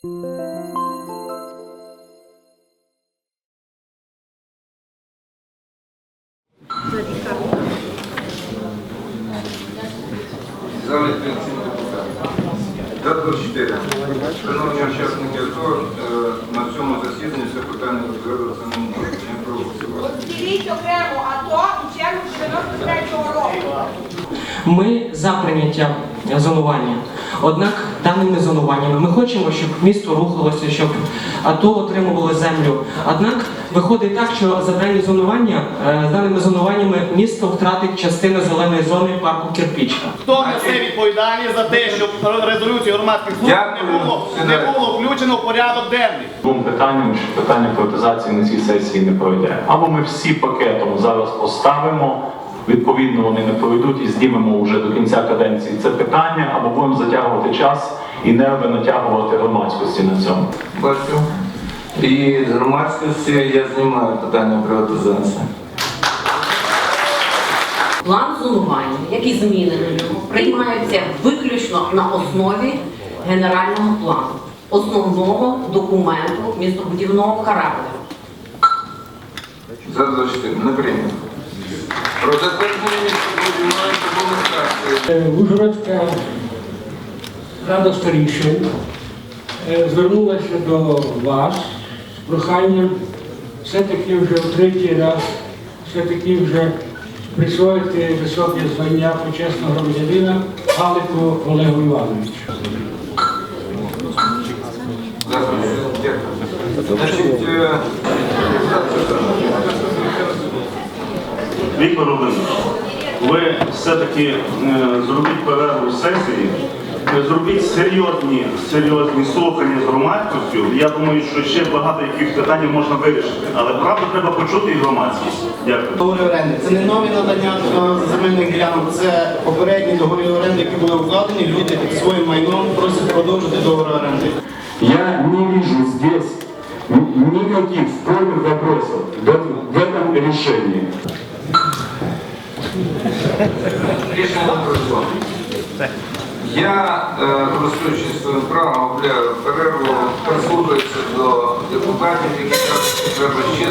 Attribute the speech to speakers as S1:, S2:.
S1: Зали 37 За 24. Шановні учасники АТО, на цьому засіданні це питання розглядатися не може. Не проголосувати.
S2: Розділіть окремо АТО і чергу 93-го року.
S3: Ми за прийняття зонування. Однак даними зонуваннями ми хочемо, щоб місто рухалося, щоб АТО отримувало землю. Однак виходить так, що за дані зонування, е, з даними зонуваннями місто втратить частину зеленої зони парку Кирпічка.
S4: Хто несе відповідальність за те, щоб резолюцію громадських служб не було, не було включено в порядок денний?
S5: Двом питанням, що питання приватизації на цій сесії не пройде. Або ми всі пакетом зараз поставимо, відповідно вони не пройдуть і знімемо вже до кінця каденції це питання, або будемо затягувати час і нерви натягувати громадськості на цьому.
S1: Бачу. І з громадськості я знімаю питання приватизації.
S6: План зонування, які зміни до нього приймаються виключно на основі генерального плану, основного документу містобудівного характеру.
S1: За 24. Не прийнято. Про
S7: Ужгородська рада старішин е, звернулася до вас з проханням все-таки вже в третій раз все-таки вже присвоїти високе звання почесного громадянина Галику Олегу Івановичу.
S1: Значить, е,
S8: Віктор Володимирович, ви все-таки е, зробіть перерву сесії, е, зробіть серйозні, серйозні слухання з громадськістю. Я думаю, що ще багато яких питань можна вирішити. Але правду треба почути і громадськість. Дякую.
S4: Договори оренди. Це не нові надання е, земельних ділянок, це попередні договори оренди, які були укладені. Люди під своїм майном просять продовжити договори оренди.
S5: Я не вижу здесь никаких спорных вопросов в этом решении.
S1: Рішення пройшло. Я, е, користуючись своїм правом, обляю перерву, прислухаюся до депутатів, які кажуть, що треба ще.